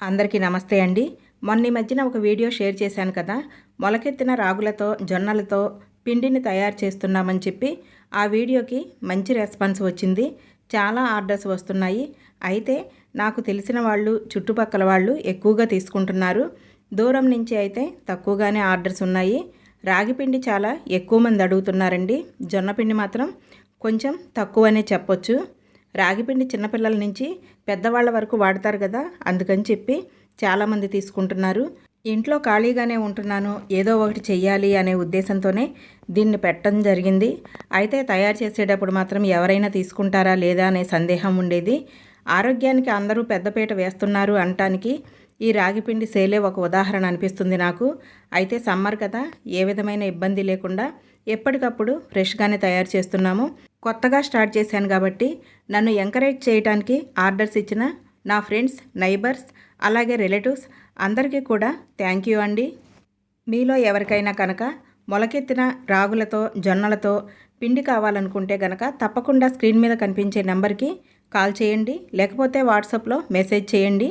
అందరికీ నమస్తే అండి. మొన్న ఈ మధ్యన ఒక వీడియో షేర్ చేశాను కదా. మొలకెత్తిన రాగులతో జొన్నలతో పిండిని తయారు చేస్తున్నామని చెప్పి ఆ వీడియోకి మంచి రెస్పాన్స్ వచ్చింది. చాలా ఆర్డర్స్ వస్తున్నాయి. అయితే నాకు తెలిసిన వాళ్ళు చుట్టుపక్కల వాళ్ళు ఎక్కువగా తీసుకుంటున్నారు. దూరం నుంచి అయితే తక్కువగానే ఆర్డర్స్ ఉన్నాయి. రాగి పిండి చాలా ఎక్కువ మంది అడుగుతున్నారండి. జొన్న పిండి మాత్రం కొంచెం తక్కువనే చెప్పొచ్చు. రాగిపిండి చిన్నపిల్లల నుంచి పెద్దవాళ్ళ వరకు వాడతారు కదా అందుకని చెప్పి చాలామంది తీసుకుంటున్నారు. ఇంట్లో ఖాళీగానే ఉంటున్నాను ఏదో ఒకటి చెయ్యాలి అనే ఉద్దేశంతోనే దీన్ని పెట్టడం జరిగింది. అయితే తయారు చేసేటప్పుడు మాత్రం ఎవరైనా తీసుకుంటారా లేదా అనే సందేహం ఉండేది. ఆరోగ్యానికి అందరూ పెద్దపీట వేస్తున్నారు అనటానికి ఈ రాగిపిండి సేలే ఒక ఉదాహరణ అనిపిస్తుంది నాకు. అయితే సమ్మర్ కదా ఏ విధమైన ఇబ్బంది లేకుండా ఎప్పటికప్పుడు ఫ్రెష్గానే తయారు చేస్తున్నాము. కొత్తగా స్టార్ట్ చేశాను కాబట్టి నన్ను ఎంకరేజ్ చేయడానికి ఆర్డర్స్ ఇచ్చిన నా ఫ్రెండ్స్ నైబర్స్ అలాగే రిలేటివ్స్ అందరికీ కూడా థ్యాంక్ యూ అండి. మీలో ఎవరికైనా కనుక మొలకెత్తిన రాగులతో జొన్నలతో పిండి కావాలనుకుంటే కనుక తప్పకుండా స్క్రీన్ మీద కనిపించే నెంబర్కి కాల్ చేయండి లేకపోతే వాట్సాప్లో మెసేజ్ చేయండి.